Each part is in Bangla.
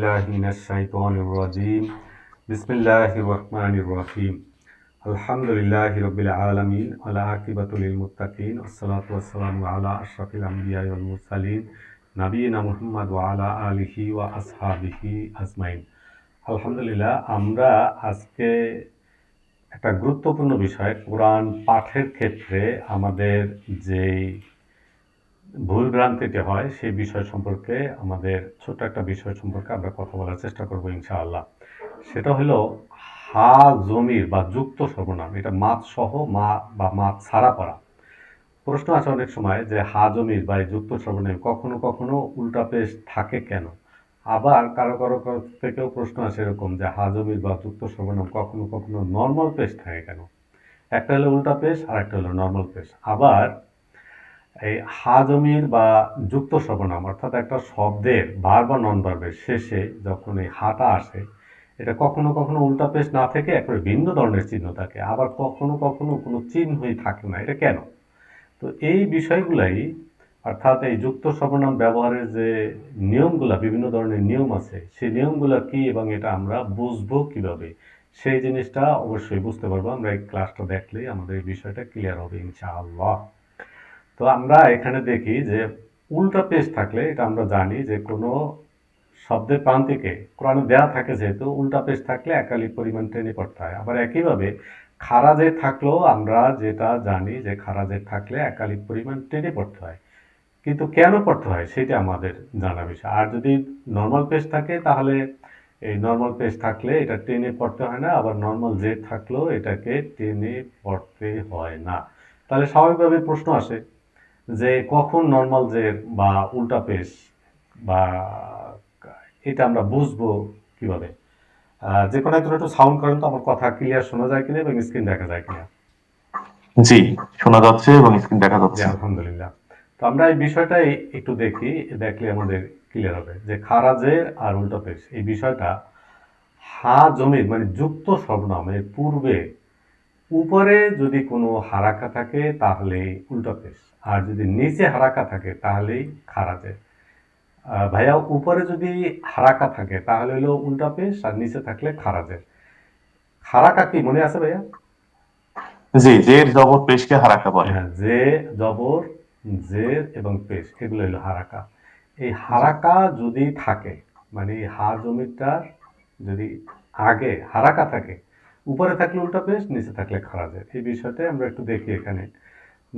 রাজিম বিসমিল্লাহ الرحيم. الحمد আলহামদুলিল্লাহ رب العالمين على عقبة للمتقين, والصلاة والسلام على أشرف الأنبياء والمرسلين নাবিনা মুহাম্মদ ওয়ালা আলিহি ওয়া আসহাবিহি আজমাইন আলহামদুলিল্লাহ, আমরা আজকে একটা গুরুত্বপূর্ণ বিষয়, কোরআন পাঠের ক্ষেত্রে আমাদের যেই ভুল ভ্রান্তিতে হয় সেই বিষয় সম্পর্কে, আমাদের ছোট একটা বিষয় সম্পর্কে আমরা কথা বলার চেষ্টা করব ইনশাআল্লাহ। সেটা হলো হা জমির বা যুক্ত সর্বনাম, এটা মাছ সহ মা বা মাছ ছাড়া করা। প্রশ্ন আছে অনেক সময় যে হা জমির বা যুক্ত সর্বনাম কখনো কখনো উল্টা পেশ থাকে কেন? আবার কারও কারও থেকেও প্রশ্ন আসে এরকম যে হা জমির বা যুক্ত সর্বনাম কখনো কখনো নর্মাল পেশ থাকে কেন? একটা হলো উল্টা পেশ আর একটা হলো নর্মাল পেশ। আবার এই হা জমির বা যুক্ত সর্বনাম, অর্থাৎ একটা শব্দের বার বা নন বার্বের শেষে যখন এই হাটা আসে, এটা কখনো কখনো উল্টা পেশ না থেকে একবারে ভিন্ন ধরনের চিহ্ন থাকে, আবার কখনো কখনো কোনো চিহ্নই থাকে না, এটা কেন? তো এই বিষয়গুলাই, অর্থাৎ এই যুক্ত সর্বনাম ব্যবহারের যে নিয়মগুলা, বিভিন্ন ধরনের নিয়ম আছে, সেই নিয়মগুলা কি এবং এটা আমরা বুঝব কীভাবে? সেই জিনিসটা অবশ্যই বুঝতে পারব, আমরা এই ক্লাসটা দেখলেই আমাদের এই বিষয়টা ক্লিয়ার হবে, ইনশাআল্লাহ। তো আমরা এখানে দেখি যে উল্টা পেশ থাকলে এটা আমরা জানি যে কোনো শব্দের প্রান্তিকে কোরআনে দেয়া থাকে যেহেতু উল্টা পেশ থাকলে একালি পরিমাণ টেনে পড়তে হয়। আবার একইভাবে খারাজে থাকলেও আমরা যেটা জানি যে খারাজে থাকলে একালিক পরিমাণ টেনে পড়তে হয়। কিন্তু কেন পড়তে হয় সেটা আমাদের জানা বিষয়। আর যদি নর্মাল পেজ থাকে তাহলে এই নর্মাল পেজ থাকলে এটা টেনে পড়তে হয় না, আবার নর্মাল জেড থাকলেও এটাকে টেনে পড়তে হয় না। তাহলে স্বাভাবিকভাবে প্রশ্ন আসে যে কখন নর্মাল যে বা উল্টা পেজ বা এটা আমরা বুঝব কীভাবে? যে কোনো একজন একটু সাউন্ড করেন তো আমার কথা ক্লিয়ার শোনা যায় কিনা এবং স্ক্রিন দেখা যায় কিনা? জি শোনা যাচ্ছে এবং স্ক্রিন দেখা যাচ্ছে। আলহামদুলিল্লাহ। তো আমরা এই বিষয়টাই একটু দেখি দেখলে আমাদের ক্লিয়ার হবে যে খারাজের আর উল্টা পেশ এই বিষয়টা হা জমির মানে যুক্ত সর্বনামের পূর্বে উপরে যদি কোনো হারাকা থাকে তাহলে উল্টা পেশ আর যদি নিচে হারাকা থাকে তাহলেই খারাজের আহ, ভাইয়া উপরে যদি হারাকা থাকে তাহলে হলো উল্টা পেশ আর নিচে থাকলে খারাজের হারাকা কি মনে আছে ভাইয়া? জি জের জবর পেশকে হারাকা বলে। হ্যাঁ যে জবর জের এবং পেশ এগুলো হলো হারাকা। এই হারাকা যদি থাকে মানে হা জমিটার যদি আগে হারাকা থাকে উপরে থাকলে উল্টা পেশ নিচে থাকলে খারাজের এই বিষয়টাই আমরা একটু দেখি এখানে।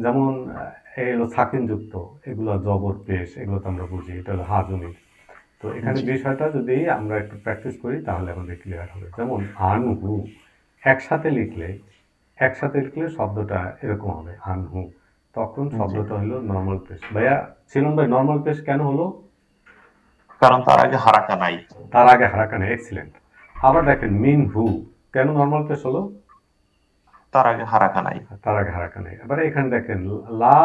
যেমন হলো সাকিনযুক্ত এগুলো জবর পেশ এগুলো তো আমরা বুঝি এটা হলো হা জমি তো এখানে বিষয়টা যদি আমরা একটু প্র্যাকটিস করি তাহলে আমাদের ক্লিয়ার হবে। যেমন আনহু একসাথে লিখলে একসাথে লিখলে শব্দটা এরকম হবে আনহু। তখন শব্দটা হলো নর্মাল পেশ। ভাইয়া ছিলন ভাই নর্মাল পেশ কেন হলো? কারণ তার আগে হারাকা নাই। তার আগে হারাকা নেই এক্সিলেন্ট আবার দেখেন মিন হু কেন নর্মাল পেশ হলো? তার আগে হারাকা নাই। তার আগে হারাকা নাই। এবারে এখানে দেখেন লা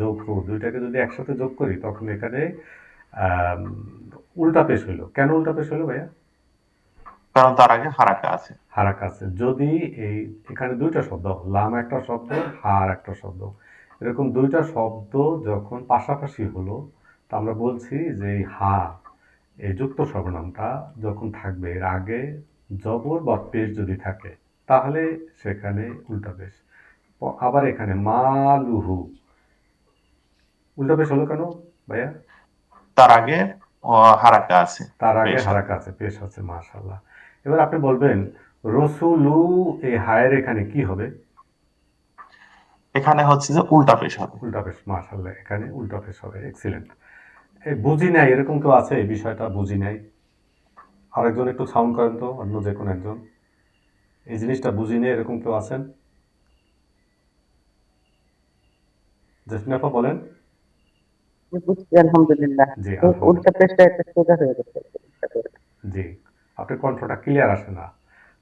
যোগ হু দুইটাকে যদি একসাথে যোগ করি তখন এখানে উল্টা পেশ হইল। কেন উল্টা পেশ হইল ভাইয়া? কারণ তার আগে হারাকা আছে। হারাক আছে। যদি এই এখানে দুইটা শব্দ লাম একটা শব্দ হার একটা শব্দ। এরকম দুইটা শব্দ যখন পাশাপাশি হলো তা আমরা বলছি যে এই হা এই যুক্ত সর্বনামটা যখন থাকবে এর আগে জবর বা পেশ যদি থাকে তাহলে সেখানে উল্টা পেশ। আবার এখানে মালুহু উল্টা পেশ হলো কেন ভাইয়া? তার আগে হারাকা আছে তার আগে। হারাক আছে পেশ আছে মাশাল্লাহ এবার আপনি বলবেন রসুলু এই হায়ের এখানে কি হবে? এখানে হচ্ছে যে উল্টা পেশ হবে। উল্টা পেশ মাশাল্লাহ এখানে উল্টা পেশ হবে এক্সিলেন্ট। বুঝি নাই এরকম কেউ আছে? এই বিষয়টা বুঝি নাই। আরেকজন একটু সাউন্ড করেন তো অন্য যে কোনো একজন। এই জিনিসটা বুঝি নেই এরকম কেউ আছেন? জেসমিনাফা বলেন। আলহামদুলিল্লাহ। জি তো আলহামদুলিল্লাহ। উল্টা পেশটা একটা সোজা হয়ে গেছে জি আপনার কণ্ঠটা ক্লিয়ার আসে না।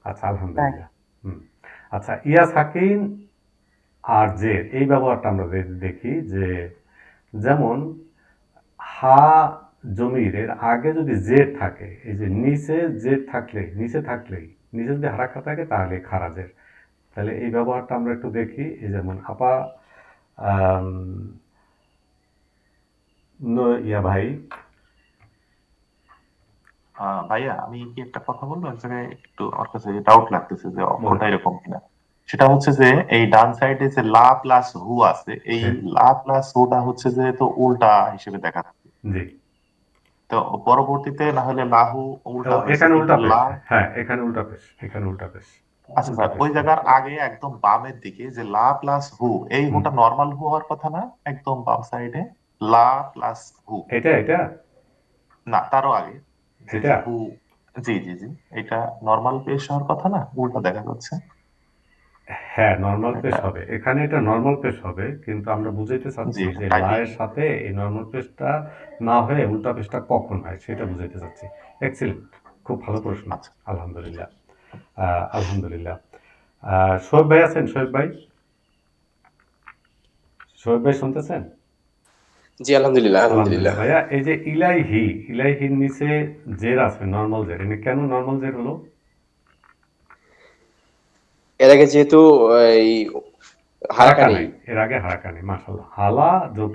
আচ্ছা আলহামদুলিল্লাহ। হুম। আচ্ছা ইয়া সাকিন আর জের এই ব্যবহারটা আমরা দেখি যে যেমন হা জমির এর আগে যদি জের থাকে এই যে নিচে জের থাকলে নিচে থাকলেই নিচে যদি হারাকা থাকে তাহলে খারাজের। তাহলে এই ব্যবহারটা আমরা একটু দেখি এই যেমন আপা ইয়া ভাই। ভাইয়া আমি কি একটা কথা বলব? এক জায়গায় একটু আমার কাছে ডাউট লাগতেছে যে অক্ষরটা এরকম কিনা। সেটা হচ্ছে যে এই ডান সাইডে যে লা প্লাস হু আছে এই। লা প্লাস হুটা হচ্ছে যে তো উল্টা হিসেবে দেখাচ্ছে জি। তো পরবর্তীতে না হলে লাহু উল্টা এখানে উল্টা হ্যাঁ এখানে উল্টা পেশ এখানে উল্টা পেশ। আচ্ছা স্যার ওই জায়গার আগে একদম বামের দিকে যে লা প্লাস হু এই হুটা নর্মাল হু হওয়ার কথা না? একদম বাম সাইডে লা প্লাস হু। এটা এটা? না তারও আগে। এটা? হু জি জি জি। এটা নর্মাল পেশ হওয়ার কথা না? উল্টা দেখা যাচ্ছে। হ্যাঁ নর্মাল পেশ হবে। এখানে এটা নর্মাল পেশ হবে কিন্তু আমরা বুঝাইতে চাচ্ছি যে। লায়ের সাথে এই নর্মাল পেশটা না হয়ে উল্টা পেশটা কখন হয় সেটা বুঝাইতে চাচ্ছি। এক্সিলেন্ট খুব ভালো প্রশ্ন। আচ্ছা। আলহামদুলিল্লাহ। আহ, আলহামদুলিল্লাহ। আহ, শোয়েব ভাই আছেন? শোয়েব ভাই? শোয়েব ভাই শুনতেছেন? জি আলহামদুলিল্লাহ আলহামদুলিল্লাহ। ভাইয়া এই যে ইলাইহি ইলাইহির নিচে জের আছে নর্মাল জের। এনে কেন নর্মাল জের হলো? এর আগে যেহেতু এই এর আগে হারাকা নেই হালা যোগ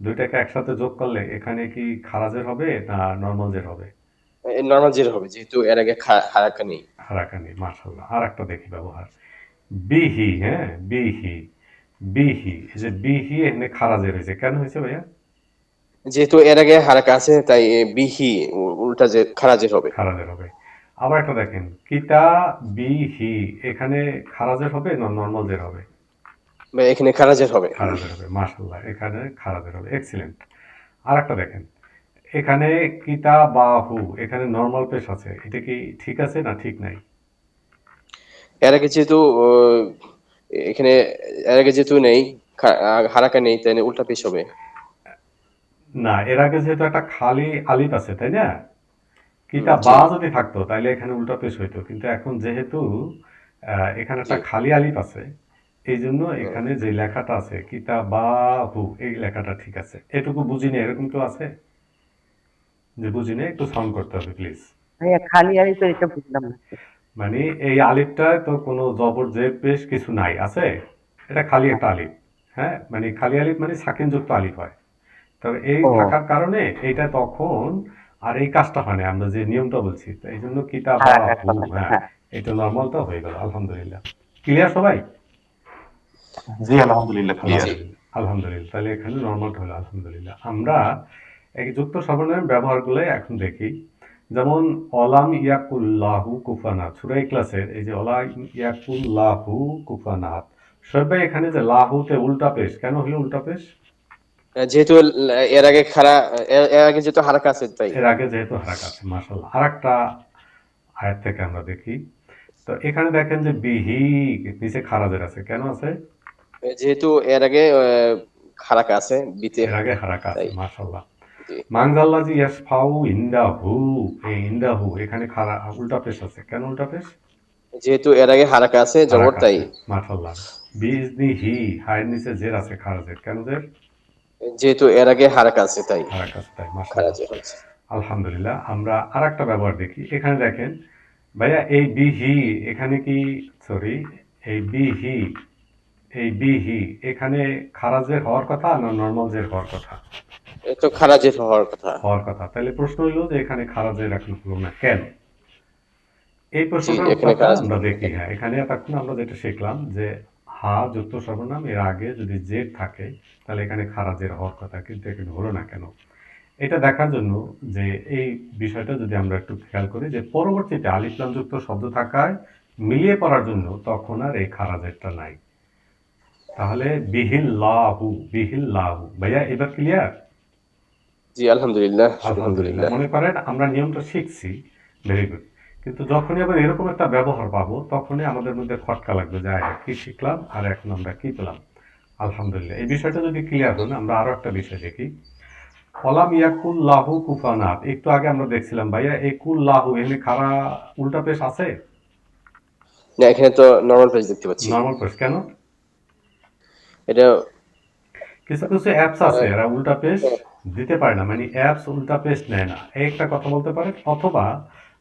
দুইটাকে একসাথে যোগ করলে এখানে কি খারাজের হবে না নর্মাল জের হবে? নর্মাল জের হবে যেহেতু এর আগে খা- হারাকা নেই মাশাল্লাহ আর একটা দেখি ব্যবহার। বিহি হ্যাঁ বিহি বিহি এই যে বিহি এখানে খারাজের হয়েছে কেন হয়েছে ভাইয়া? যেহেতু এর আগে হারাকা আছে তাই বিহি উল্টা যে খারাজের হবে। খারাজের হবে। আবার একটা দেখেন কিতা বি হি এখানে খারাজের হবে না নর্মাল জের হবে এখানে খারাজের হবে। খারাজের হবে মাশাল্লাহ এখানে খারাজের হবে এক্সিলেন্ট আর একটা দেখেন এখানে কিতা বাহু এখানে নর্মাল পেশ আছে এটা কি ঠিক আছে না ঠিক নাই? এর আগে যেহেতু এখানে এর আগে যেহেতু নেই হারাকা নেই তাই উল্টা পেশ হবে। না এর আগে যেহেতু একটা খালি আলিফ আছে তাই না? কিতা জি। বা যদি থাকতো তাহলে এখানে উল্টা পেশ হইতো। কিন্তু এখন যেহেতু এখানে একটা খালি আলিফ আছে এই জন্য এখানে যে লেখাটা আছে কিতা বা হু এই লেখাটা ঠিক আছে। এটুকু বুঝিনি এরকম কেউ আছে? যে বুঝিনি একটু সাউন্ড করতে হবে প্লিজ খালি আলি তো এটা বুঝলাম না। মানে এই আলিফটায় তো কোনো জবর জের পেশ কিছু নাই আছে? এটা খালি একটা আলিফ হ্যাঁ? মানে খালি আলিফ মানে সাকিনযুক্ত আলিফ হয়। তবে এই থাকার কারণে এটা তখন আর এই কাজটা হয় না আমরা যে নিয়মটা বলছি তো এই জন্য কিতাব হ্যাঁ, হ্যাঁ, হ্যাঁ। হ্যাঁ। এটা নর্মালটা হয়ে গেল আলহামদুলিল্লাহ। ক্লিয়ার সবাই? জি আলহামদুলিল্লাহ ক্লিয়ার আলহামদুলিল্লাহ তাহলে এখানে নর্মালটা হলো আলহামদুলিল্লাহ। আমরা এই যুক্ত সর্বনামের ব্যবহারগুলো এখন দেখি। যেমন অলাম ইয়াকুল্লাহু কুফানাত সুরাই ক্লাসের এই যে অলা ইয়াকুল্লাহু কুফানাত ভাই এখানে যে লাহুতে উল্টা পেশ কেন হলো উল্টা পেশ? যেহেতু এর আগে খারা এর- আগে যেহেতু হারাকা আছে তাই? এর আগে যেহেতু হারাক আছে মাসাল্লাহ আর একটা আয়াত থেকে আমরা দেখি। তো এখানে দেখেন যে বিহি নিচে খারাজের আছে। কেন আছে? যেহেতু এর আগে হারাকা আছে বিতে। এর আগে হারাকা আছে তাই। মাশাল্লাহ জি। ইয়াসফাউ ইন্দাহু এই ইন্দাহু এখানে খারা উল্টা পেশ আছে। কেন উল্টা পেশ? যেহেতু এর আগে হারাকা আছে জবর তাই। মাশাল্লাহ বিজনিহি হায়ের নিচে জের আছে খারাজের। কেন জের? যেহেতু এর আগে হারাকা আছে তাই হারাক আছে তাই আলহামদুলিল্লাহ আমরা আর একটা ব্যবহার দেখি। এখানে দেখেন ভাইয়া এই বিহি এখানে কি সরি এই বিহি এই বিহি এখানে খারাজের হওয়ার কথা না নর্মাল জের হওয়ার কথা? তো খারাজের হওয়ার কথা। হওয়ার কথা। তাহলে প্রশ্ন হইল যে এখানে খারাজের এখন হলো না কেন? এই এখানে আমরা দেখি হ্যাঁ এখানে এতক্ষণ আমরা যেটা শিখলাম যে হা যুক্ত সর্বনাম এর আগে যদি জেড থাকে তাহলে এখানে খারাজের হওয়ার কথা কিন্তু এখানে হলো না কেন? এটা দেখার জন্য যে এই বিষয়টা যদি আমরা একটু খেয়াল করি যে পরবর্তীতে আলিফলাম যুক্ত শব্দ থাকায় মিলিয়ে পড়ার জন্য তখন আর এই খারাজেরটা নাই। তাহলে বিহিল লাহু বিহিল লাহু। ভাইয়া এবার ক্লিয়ার জি আলহামদুলিল্লাহ আলহামদুলিল্লাহ। আলহামদুলিল্লাহ। মনে করেন আমরা নিয়মটা শিখছি। ভেরি গুড কিন্তু যখনই আবার এরকম একটা ব্যবহার পাবো তখনই আমাদের মধ্যে খটকা লাগবে যে কি শিখলাম? আর এখন আমরা কি পেলাম? আলহামদুলিল্লাহ। এই বিষয়টা যদি ক্লিয়ার হন আমরা আরও একটা বিষয় দেখি। কলাম ইয়াকুল লাহু কুফানাত। একটু আগে আমরা দেখছিলাম ভাইয়া এই কুল লাহু এখানে খারা উল্টা পেশ আছে? না এখানে তো নর্মাল পেজ দেখতে পাচ্ছি। নর্মাল কেন? এটা কিছু কিছু অ্যাপস আছে এরা উল্টা পেজ দিতে পারে না। মানে অ্যাপস উল্টা পেজ নেয় না। এই একটা কথা বলতে পারে অথবা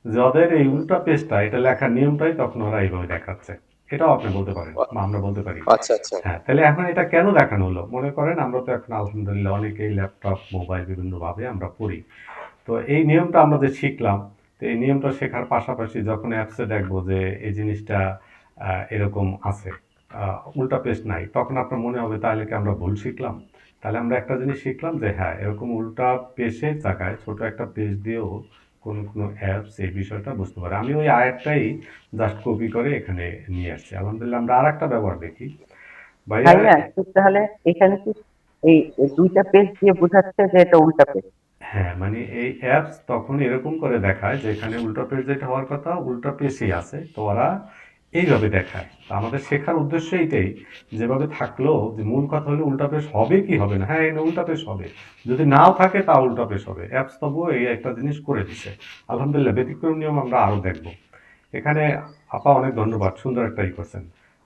যাদের এই উল্টা পেজটা এটা লেখার নিয়মটাই তখন ওরা এইভাবে দেখাচ্ছে। এটাও আপনি বলতে পারেন বা আমরা বলতে পারি। আচ্ছা আচ্ছা। হ্যাঁ তাহলে এখন এটা কেন দেখানো হলো? মনে করেন আমরা তো এখন আলহামদুলিল্লাহ অনেকেই ল্যাপটপ মোবাইল বিভিন্ন ভাবে আমরা পড়ি। তো এই নিয়মটা আমরা যে শিখলাম তো এই নিয়মটা শেখার পাশাপাশি যখন অ্যাপসে দেখব যে এই জিনিসটা আহ, এরকম আছে আহ, উল্টা পেজ নাই তখন আপনার মনে হবে তাহলে কি আমরা ভুল শিখলাম? তাহলে আমরা একটা জিনিস শিখলাম যে হ্যাঁ এরকম উল্টা পেজের জায়গায় ছোট একটা পেজ দিয়েও কোন কোন অ্যাপস এই বিষয়টা বুঝতে পারে। আমি ওই আয়াতটাই জাস্ট কপি করে এখানে নিয়ে আসছি। আলহামদুলিল্লাহ আমরা আর একটা ব্যবহার দেখি। ভাইয়া ভাইয়া তাহলে এখানে কি এই দুইটা পেজ দিয়ে বোঝাচ্ছে যে এটা উল্টা পেজ হ্যাঁ মানে এই অ্যাপস তখন এরকম করে দেখায় যে এখানে উল্টা পেজ যেটা হওয়ার কথা উল্টা পেজই আছে। তো ওরা এইভাবে দেখায় তো আমাদের শেখার উদ্দেশ্য এইটাই, যেভাবে থাকল যে মূল কথা হলো উল্টা পেজ হবে কি হবে না? হ্যাঁ এখানে উল্টা পেজ হবে। যদি নাও থাকে তা উল্টা পেজ হবে। অ্যাপস তবুও এই একটা জিনিস করে দিছে। আলহামদুলিল্লাহ, ব্যতিক্রম নিয়ম আমরা আরও দেখব। এখানে আপা অনেক ধন্যবাদ, সুন্দর একটা ই করছেন।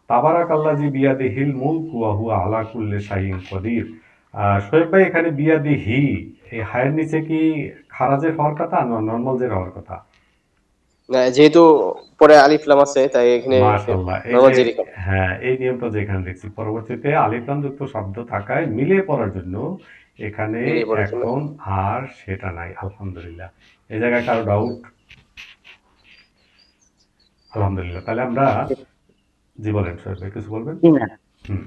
তাবারাক আল্লাজি বিয়াদি হিল মুলক ওয়া হুয়া আলা কুল্লি শাইইন কদির। শোয়েব ভাই, এখানে বিয়াদি হি, এই হায়ের নিচে কি খারাজের হওয়ার কথা নর্মাল জের হওয়ার কথা? যেহেতু পরে আলিফ লাম আছে তাই এখানে হ্যাঁ এই নিয়মটা যেখানে দেখছি পরবর্তীতে আলিফলাম যুক্ত শব্দ থাকায় মিলিয়ে পড়ার জন্য এখানে। এখন আর সেটা নাই আলহামদুলিল্লাহ। এই জায়গায় কারও ডাউট আলহামদুলিল্লাহ। তাহলে আমরা জি বলেন সোহেল কিছু বলবেন? হুম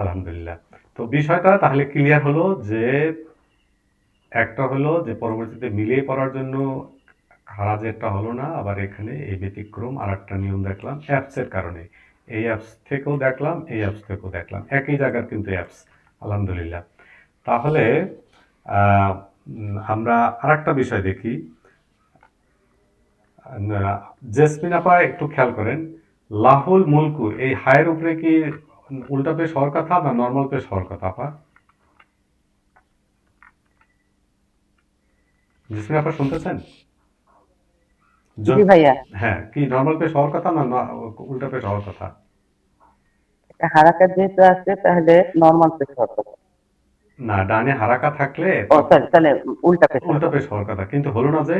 আলহামদুলিল্লাহ। তো বিষয়টা তাহলে ক্লিয়ার হলো যে একটা হলো যে পরবর্তীতে মিলিয়ে পড়ার জন্য খারাজেরটা হলো না, আবার এখানে এই ব্যতিক্রম আর একটা নিয়ম দেখলাম অ্যাপসের কারণে। এই অ্যাপস থেকেও দেখলাম, এই অ্যাপস থেকেও দেখলাম। একই জায়গার কিন্তু অ্যাপস আলহামদুলিল্লাহ। তাহলে আমরা আর একটা বিষয় দেখি। জেসমিন আপা, একটু খেয়াল করেন, লাহুল মুলকু, এই হায়ের উপরে কি উল্টা পেশ হওয়ার কথা না নর্মাল পেশ হওয়ার কথা আপা? জেসমিন আপা শুনতেছেন? জি ভাইয়া। হ্যাঁ কি নর্মাল পেশ হওয়ার কথা না না উল্টা পেশ হওয়ার কথা? হারাকাত যেহেতু আছে তাহলে নর্মাল পেজ হওয়ার কথা। না ডানে হারাকা থাকলে ও সরি তাহলে উল্টা পেজ উল্টা পেশ হওয়ার কথা। কিন্তু হলো না যে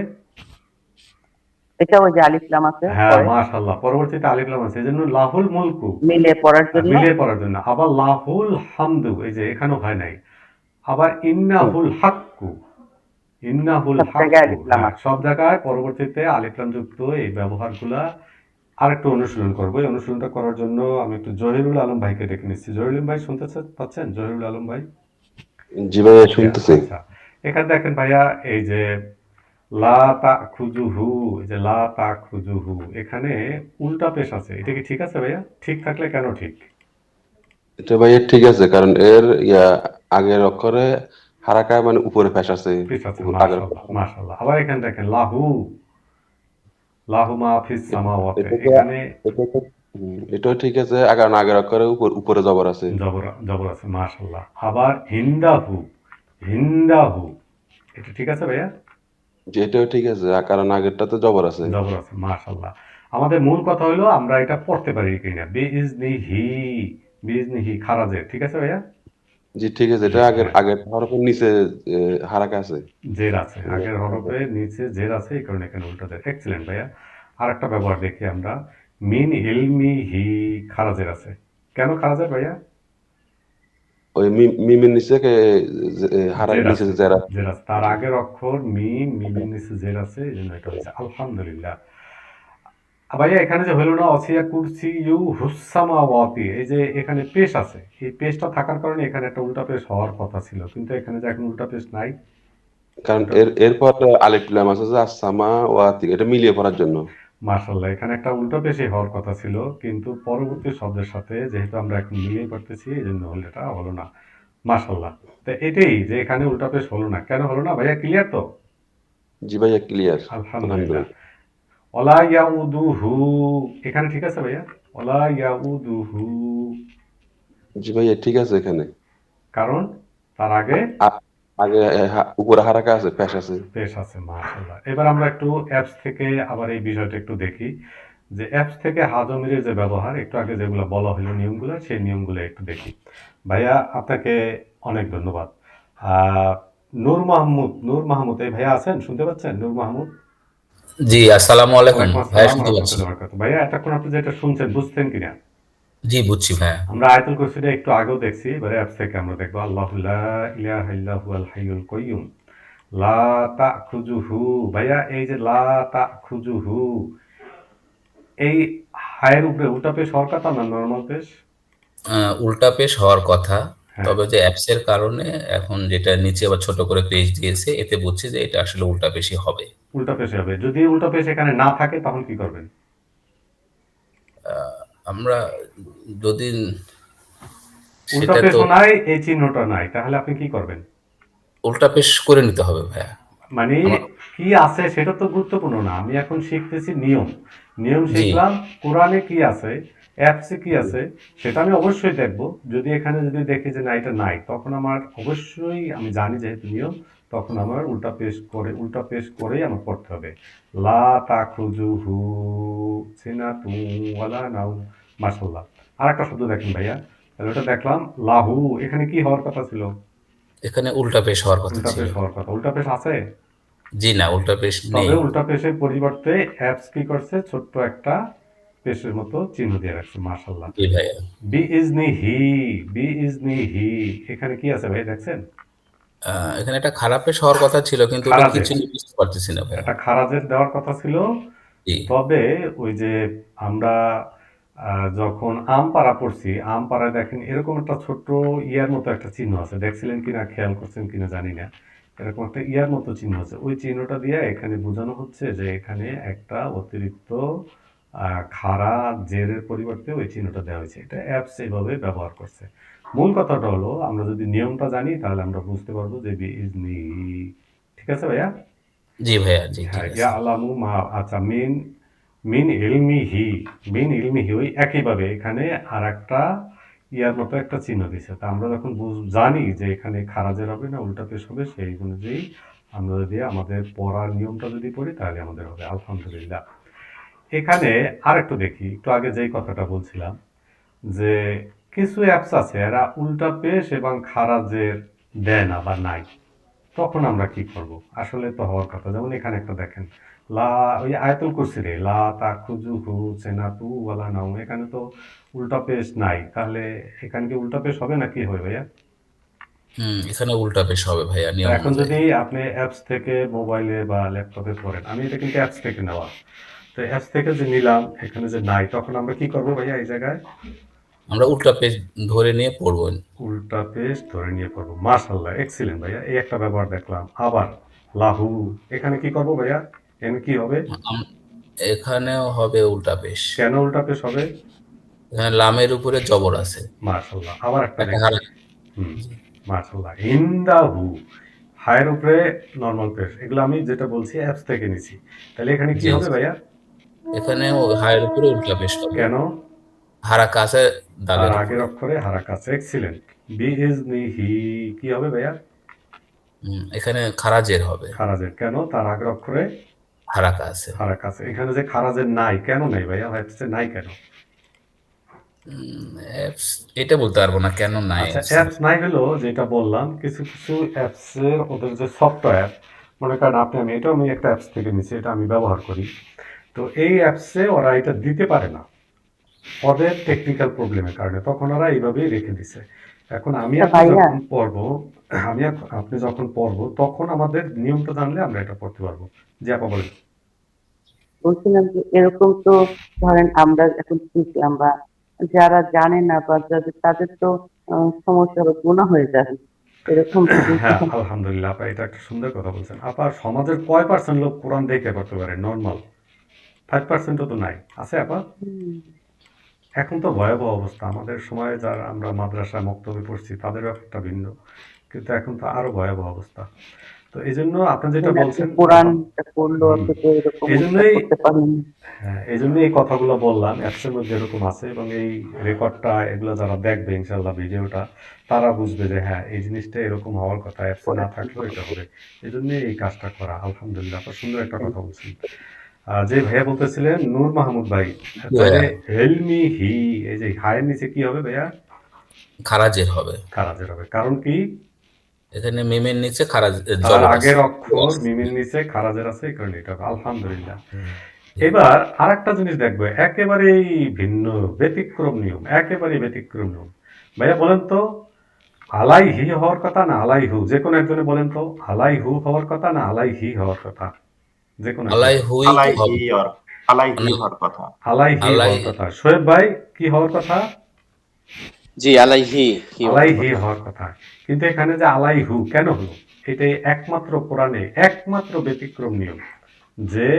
এটা ওই যে আলিফ লাম আছে হ্যাঁ মাশাআল্লাহ পরবর্তীতে আলিফলাম আছে। লাহুল মুলকু। মিলে পড়ার জন্য। মিলিয়ে পড়ার জন্য। আবার লাহুল হামদু এই যে এখানেও হয় নাই। আবার ইন্নাহুল হাক্কু। ইন্নাহুল সব জায়গায় পরবর্তীতে আলিফলাম যুক্ত এই ব্যবহারগুলা আরেকটু অনুশীলন করব। এই অনুশীলনটা করার জন্য আমি একটু জহিরুল আলম ভাইকে ডেকে নিচ্ছি। জহিরুল ভাই শুনতে পাচ্ছেন? জহিরুল আলম ভাই? জি ভাইয়া শুনতেছি। আচ্ছা। এখানে দেখেন ভাইয়া এই যে লা তা খুজুহু এই যে লা তা খুজুহু এখানে উল্টা পেশ আছে। এটা কি ঠিক আছে ভাইয়া? ঠিক থাকলে কেন ঠিক? এটা ভাইয়া ঠিক আছে কারণ এর ইয়া আগের অক্ষরে হারাকা মানে উপরে ফ্যাস আছে। আগের মাশাআল্লাহ আবার এখানে দেখেন লাহু। লাহু মা ফিস সামাওয়াতি। এখানে এটাও ঠিক আছে কারণ আগের অক্ষরে উপর উপরে জবর আছে। জবর জবর আছে মাশাআল্লাহ আবার হিন্দাহু হিন্দাহু। এটা ঠিক আছে ভাইয়া? এটাও ঠিক আছে কারণ জবর আছে। জবর আছে মাশাআল্লাহ আমাদের মূল কথা হলো আমরা এটা পড়তে পারি কিনা। বিইজনিহি বিইজনিহি খারাজে ঠিক আছে ভাইয়া? জি ঠিক আছে এটা আগের আগের হরফের নিচে হারাকা আছে। জের আছে। আগের হরফে নিচে জের আছে এই কারণে এখানে উল্টা দেয় এক্সেলেন্ট ভাইয়া। আর একটা ব্যবহার দেখি আমরা। মিন ইলমি হি খারাজের আছে। কেন খারাজের ভাইয়া? ওই মি- মিমের নিচে কে হারার নিচে জের আছে। তার আগের অক্ষর মিম মিমের নিচে জের আছে এই জন্য এটা হচ্ছে আলহামদুলিল্লাহ। ভাইয়া এখানে যে হলো না অসিয়া কুরসি ইউ হুসামা ওয়াতি এই যে এখানে পেশ আছে এই পেশটা থাকার কারণে এখানে একটা উল্টা পেশ হওয়ার কথা ছিল কিন্তু এখানে যে এখন উল্টা পেশ নাই। কারণ এর এরপর আলিফ লাম আছে যে আসামা ওয়াতি এটা মিলিয়ে পড়ার জন্য। মার্শাল্লাহ এখানে একটা উল্টো পেশে হওয়ার কথা ছিল কিন্তু পরবর্তী শব্দের সাথে যেহেতু আমরা এখন মিলিয়ে পড়তেছি এই জন্য হলো এটা হলো না। মার্শাল্লাহ তো এটাই যে এখানে উল্টা পেশ হলো না। কেন হলো না ভাইয়া ক্লিয়ার তো? জি ভাইয়া ক্লিয়ার আলহামদুলিল্লাহ। ওলা ইয়াউদুহু। এখানে ঠিক আছে ভাইয়া? ওলা ইয়াউদুহু। জি ভাইয়া ঠিক আছে এখানে। কারণ তার আগে আগে উপরে হারাকা আছে ফ্যাস আছে। বেশ আছে মাশাল্লাহ এবার আমরা একটু অ্যাপস থেকে আবার এই বিষয়টা একটু দেখি। যে অ্যাপস থেকে হাজমিরের যে ব্যবহার একটু আগে যেগুলো বলা হলো নিয়মগুলো সেই নিয়মগুলো একটু দেখি। ভাইয়া আপনাকে অনেক ধন্যবাদ। আহ, নূর মাহমুদ নূর মাহমুদ এই ভাইয়া আছেন? শুনতে পাচ্ছেন? নূর মাহমুদ? জি আসসালামু আলাইকুম। আসসালাম শুনতে পাচ্ছি। ভাইয়া এতক্ষণ আপনি যেটা শুনছেন বুঝছেন কিনা? জি বুঝছি ভাইয়া। আমরা আয়াতুল কুরসিটা একটু আগেও দেখছি এবারে অ্যাপস থেকে আমরা দেখব আল্লাহু লা ইলাহা হাইয়ুল কাইয়্যুম লা ভাইয়া এই যে লা এই হায়ের উপরে উল্টা পেশ হওয়ার কথা না নর্মাল পেশ? উল্টা পেশ হওয়ার কথা হ্যাঁ। তবে যে অ্যাপস এর কারণে এখন যেটা নিচে আবার ছোট করে পেজ দিয়েছে এতে বুঝছি যে এটা আসলে উল্টা পেশই হবে। উল্টা পেশ হবে। যদি উল্টা পেশ এখানে না থাকে তখন কি করবেন? আমরা যদি উল্টা পেশ নাই এই চিহ্নটা নাই তাহলে আপনি কি করবেন? উল্টা পেশ করে নিতে হবে ভাইয়া। মানে কি আছে সেটা তো গুরুত্বপূর্ণ না। আমি এখন শিখতেছি নিয়ম। নিয়ম শিখলাম কোরআনে কি আছে অ্যাপসে কি আছে সেটা আমি অবশ্যই দেখব। যদি এখানে যদি দেখি যে না এটা নাই তখন আমার অবশ্যই আমি জানি যেহেতু নিয়ম তখন আমার উল্টা পেশ করে উল্টা পেশ করেই আমার পড়তে হবে। লা তাখুজুহু সিনাতু ওয়ালা নাও মাশাআল্লাহ। আর একটা শব্দ দেখেন ভাইয়া। তাহলে ওটা দেখলাম লাহু। এখানে কি হওয়ার কথা ছিল? এখানে উল্টা পেশ হওয়ার কথা উল্টা পেশ হওয়ার কথা। উল্টা পেশ আছে? জি না উল্টা পেশ নেই। তবে উল্টা পেশের পরিবর্তে অ্যাপস কি করছে? ছোট্ট একটা পেশের মতো চিহ্ন দিয়ে রাখছে মাশাল্লাহ জি ভাইয়া। বি ইজনি হি বি ইজনি হি। এখানে কি আছে ভাই দেখছেন? এখানে একটা খারাপ পেশ হওয়ার কথা ছিল কিন্তু ওটা খারাপের। কিছু বুঝতে পারতেছি না ভাইয়া একটা খারাজের দেওয়ার কথা ছিল। তবে ওই যে আমরা যখন আম পাড়া পড়ছি আম পাড়ায় দেখেন এরকম একটা ছোট্ট ইয়ার মতো একটা চিহ্ন আছে। দেখছিলেন কিনা খেয়াল করছেন কিনা জানি না। এরকম একটা ইয়ার মতো চিহ্ন আছে। ওই চিহ্নটা দিয়ে এখানে বোঝানো হচ্ছে যে এখানে একটা অতিরিক্ত আহ, খাড়া জেরের পরিবর্তে ওই চিহ্নটা দেওয়া হয়েছে। এটা অ্যাপস এইভাবে ব্যবহার করছে। মূল কথাটা হলো আমরা যদি নিয়মটা জানি তাহলে আমরা বুঝতে পারব যে বি ইজ নি ঠিক আছে ভাইয়া? জি ভাইয়া জি হ্যাঁ ইয়া আলামু মা আচ্ছা মিন মিন ইলমিহি মিন ইলমি হি ওই একইভাবে এখানে আর একটা ইয়ার মতো একটা চিহ্ন দিছে। তা আমরা যখন বুঝ- জানি যে এখানে খারাজের হবে না উল্টা পেশ হবে সেই অনুযায়ী আমরা যদি আমাদের পড়ার নিয়মটা যদি পড়ি তাহলে আমাদের হবে আলহামদুলিল্লাহ। এখানে আর একটু দেখি একটু আগে যেই কথাটা বলছিলাম যে কিছু অ্যাপস আছে এরা উল্টা পেশ এবং খারাজের দেয় না বা নাই। তখন আমরা কি করব? আসলে তো হওয়ার কথা। যেমন এখানে একটা দেখেন লা ওই আয়াতুল কুরসি রে লা তাখুজু হু সেনাতু ওয়ালা নাও এখানে তো উল্টা পেশ নাই। তাহলে এখানে কি উল্টা পেশ হবে না কি হবে ভাইয়া? হুম এখানে উল্টা পেশ হবে ভাইয়া এখন যদি আপনি অ্যাপস থেকে মোবাইলে বা ল্যাপটপে পড়েন আমি এটা কিন্তু অ্যাপস থেকে নেওয়া। তো অ্যাপস থেকে যে নিলাম এখানে যে নাই তখন আমরা কি করব ভাইয়া এই জায়গায়? আমরা উল্টা পেজ ধরে নিয়ে পড়ব। উল্টা পেজ ধরে নিয়ে পড়ব। মাশাল্লাহ এক্সিলেন্ট ভাইয়া। এই একটা ব্যবহার দেখলাম। আবার লাহু। এখানে কি করব ভাইয়া? এখানে কি হবে? এখানেও হবে উল্টা পেশ কেন উল্টা পেশ হবে? এখানে লামের উপরে জবর আছে। মাশাল্লাহ আবার একটা মাশাল্লাহ ইন্দাহু। হায়ের উপরে নর্মাল পেশ এগুলো আমি যেটা বলছি অ্যাপস থেকে নিছি। তাহলে এখানে কি হবে ভাইয়া? এখানে হায়ের উপরে উল্টা পেশ কেন? হারা কাছে আর দালের আগের অক্ষরে হারা কাছে এক্সিলেন্ট বি ইজ নি হি কি হবে ভাইয়া? এখানে খারাজের হবে। খারাজের কেন? তার আগের অক্ষরে হারাকা আছে হারা কাছে এখানে যে খারাজের নাই কেন নাই ভাইয়া? হচ্ছে নাই কেন? অ্যাপস এটা বলতে পারব না কেন নাই? আচ্ছা অ্যাপস নাই হলো যেটা বললাম কিছু কিছু অ্যাপসের ওদের যে সফটওয়্যার মনে করেন আপনি আমি এটা আমি একটা অ্যাপস থেকে নিচ্ছি এটা আমি ব্যবহার করি। তো এই অ্যাপসে ওরা এটা দিতে পারে না। ওদের টেকনিক্যাল প্রবলেমের কারণে। তখন ওরা এইভাবেই রেখে দিছে। এখন আমি আচ্ছা। যখন পড়ব আমি আপনি যখন পড়ব তখন আমাদের নিয়মটা জানলে আমরা এটা পড়তে পারব। যে আপা বলেন। বলছিলাম যে এরকম তো ধরেন আমরা এখন শিখলাম বা যারা জানে না বা যাদের তাদের তো সমস্যা গুণা হয়ে যাবে এরকম হ্যাঁ আলহামদুলিল্লাহ আপা এটা একটা সুন্দর কথা বলছেন। আপা সমাজের কয় পার্সেন্ট লোক কোরআন দেখে পড়তে পারে? নর্মাল ফাইভ পার্সেন্টও তো নাই। আছে আপা? এখন তো ভয়াবহ অবস্থা। আমাদের সময়ে যারা আমরা মাদ্রাসা মক্তবে পড়ছি তাদের ব্যাপারটা ভিন্ন। কিন্তু এখন তো আরও ভয়াবহ অবস্থা। তো এই জন্য আপনি যেটা বলছেন। অথচ এরকম এই জন্যই- হ্যাঁ এই কথাগুলো বললাম। অ্যাপসের মধ্যে এরকম আছে এবং এই রেকর্ডটা এগুলো যারা দেখবে ইনশাল্লাহ ভিডিওটা তারা বুঝবে যে হ্যাঁ এই জিনিসটা এরকম হওয়ার কথা। অ্যাপসে না থাকলেও এটা হবে। এই জন্য এই কাজটা করা। আলহামদুলিল্লাহ আপনার সুন্দর একটা কথা বলছেন। যে ভাইয়া বলতেছিলেন নূর মাহমুদ ভাই। হেলমি হি এই যে হায়ের নিচে কি হবে ভাইয়া? খারাজের হবে। খারাজের হবে। কারণ কি? এখানে মিমের নিচে খারাজ আগের অক্ষর মিমির নিচে খারাজের আছে কারণে এটা আলহামদুলিল্লাহ। এবার আরেকটা জিনিস দেখব একেবারেই ভিন্ন ব্যতিক্রম নিয়ম একেবারেই ব্যতিক্রম নিয়ম। ভাইয়া বলেন তো আলাইহি হওয়ার কথা না আলাইহু? যে কোনো একজনে বলেন তো আলাইহু হওয়ার কথা না আলাইহি হওয়ার কথা? যে কোনো আলাই হুই আলাই। হি আর আলাই হি হওয়ার কথা। আলাইহি হওয়ার কথা। শোয়েব ভাই কি হওয়ার কথা? জি আলাইহি হি আলাইহি হওয়ার কথা। কিন্তু এখানে যে আলাইহু কেন হলো এটাই একমাত্র কোরআনে একমাত্র ব্যতিক্রম নিয়ম। যে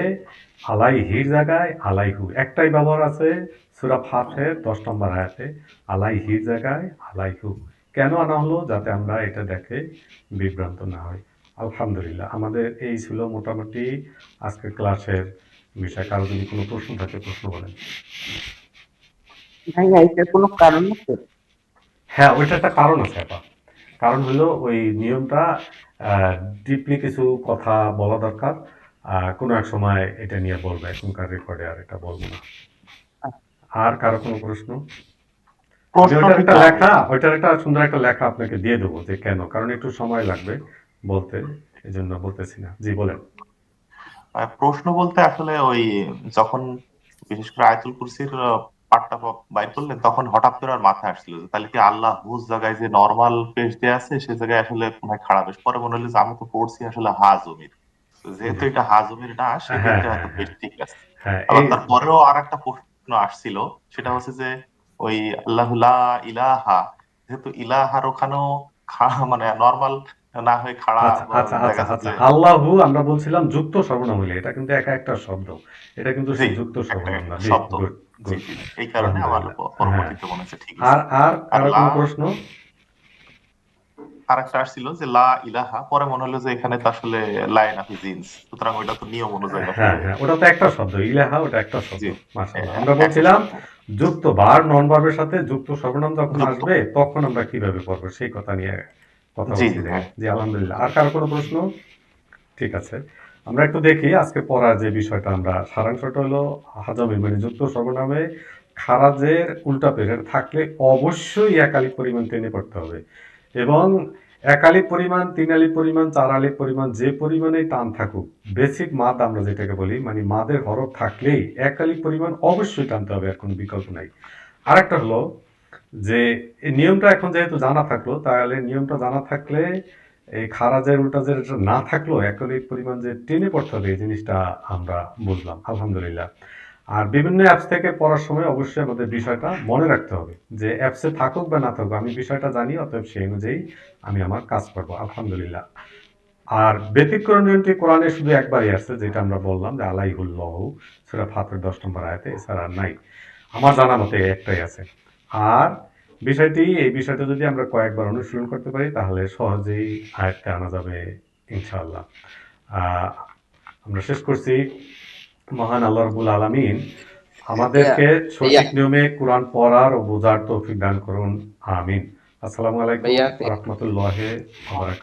আলাইহির জায়গায় আলাইহু একটাই ব্যবহার আছে সুরা ফাতের দশ নম্বর আয়াতে। আলাইহির জায়গায় আলাইহু কেন আনা হলো? যাতে আমরা এটা দেখে বিভ্রান্ত না হই। আলহামদুলিল্লাহ। আমাদের এই ছিল মোটামুটি আজকের ক্লাসের বিষয়। কারও যদি কোনো প্রশ্ন থাকে প্রশ্ন বলেন। ভাইয়া এটার কোনো কারণ আছে? হ্যাঁ ওইটা একটা কারণ আছে আপা। কারণ হলো ওই নিয়মটা ডিপলি কিছু কথা বলা দরকার। কোনো এক সময় এটা নিয়ে বলবে এখনকার রেকর্ডে আর এটা বলব না। আর কারও কোনো প্রশ্ন? ওইটার একটা লেখা ওইটার একটা সুন্দর একটা লেখা আপনাকে দিয়ে দেবো যে কেন? কারণ একটু সময় লাগবে। বলতে এই জন্য বলতেছি না। জি বলেন। প্রশ্ন বলতে আসলে ওই যখন বিশেষ করে আয়তুল কুরসির পাঠটা বাইর করলেন তখন হঠাৎ করে আর মাথায় আসছিল তাহলে কি আল্লাহ হুজ জায়গায় যে নর্মাল পেজ দেয়া আছে সে জায়গায় আসলে মনে হয় খারাপ। পরে মনে হলো যে আমি তো পড়ছি আসলে হা জমির। যেহেতু এটা হা জমির না সেক্ষেত্রে হ্যাঁ, হয়তো হ্যাঁ, বেশ ঠিক আছে। হ্যাঁ আবার তারপরেও আর একটা প্রশ্ন আসছিল সেটা হচ্ছে যে ওই আল্লাহুলা ইলাহা যেহেতু ইলাহার ওখানেও মানে নর্মাল না হয়ে খাড়া আচ্ছা আচ্ছা আচ্ছা আল্লাহু আমরা বলছিলাম যুক্ত সর্বনাম হইলে এটা কিন্তু একা একটা শব্দ। এটা কিন্তু যুক্ত একটা সর্বনাম না শব্দ। এই কারণে আমার। পরবর্তীতে মনে হচ্ছে ঠিক আর আর আর কোনো প্রশ্ন? আসছিল যে লা ইলাহা পরে মনে হলো যে এখানে তো আসলে লাইন অফ জিন্স। সুতরাং ওইটা তো নিয়ম অনুযায়ী হ্যাঁ হ্যাঁ ওটা তো একটা শব্দ। ইলাহা ওটা একটা শব্দ। হ্যাঁ, আমরা বলছিলাম যুক্ত বার নন ভার্বের সাথে যুক্ত সর্বনাম যখন। আসবে তখন আমরা কীভাবে পড়ব? সেই কথা নিয়ে কথা জি, জি, হ্যাঁ। আলহামদুলিল্লাহ। আর কারও কোনো প্রশ্ন? ঠিক আছে। আমরা একটু দেখি আজকে পড়ার যে বিষয়টা আমরা। সারাংশটা হলো মানে যুক্ত সর্বনামে খারাজের উল্টা পেশের থাকলে অবশ্যই একালি পরিমাণ টেনে পড়তে হবে। এবং একালি পরিমাণ তিনালি পরিমাণ চারালি পরিমাণ যে পরিমাণে টান থাকুক বেসিক মাদ আমরা যেটাকে বলি মানে মাদের হরফ থাকলেই একালি পরিমাণ অবশ্যই টানতে হবে আর কোনো বিকল্প নাই। আরেকটা হলো যে নিয়মটা এখন যেহেতু জানা থাকল, তাহলে নিয়মটা জানা থাকলে এই খারাজের উল্টাজের এটা না থাকলেও একালি পরিমাণ যে টেনে পড়তে হবে, এই জিনিসটা আমরা বুঝলাম, আলহামদুলিল্লাহ। আর বিভিন্ন অ্যাপস থেকে পড়ার সময় অবশ্যই আমাদের বিষয়টা মনে রাখতে হবে, যে অ্যাপসে থাকুক বা না থাকুক, আমি বিষয়টা জানি, অতএব সেই অনুযায়ী আমি আমার কাজ করব, আলহামদুলিল্লাহ। আর ব্যতিক্রম নিয়মটি কোরআনে শুধু একবারই আসছে, যেটা আমরা বললাম যে আলাইহুল্লাহ সেটা ফাতের দশ নম্বর আয়াতে, এছাড়া নাই। আমার জানা মতে একটাই আছে। আর বিষয়টি এই বিষয়টা যদি আমরা কয়েকবার অনুশীলন করতে পারি তাহলে সহজেই আয়ত্তে আনা যাবে ইনশাআল্লাহ। আহ, আমরা শেষ করছি। মহান আল্লাহ রবুল আলমিন আমাদেরকে সঠিক নিয়মে কোরআন পড়ার ও বোঝার তৌফিক দান করুন। আমিন। আসসালামু আলাইকুম। রহমতুল্লাহ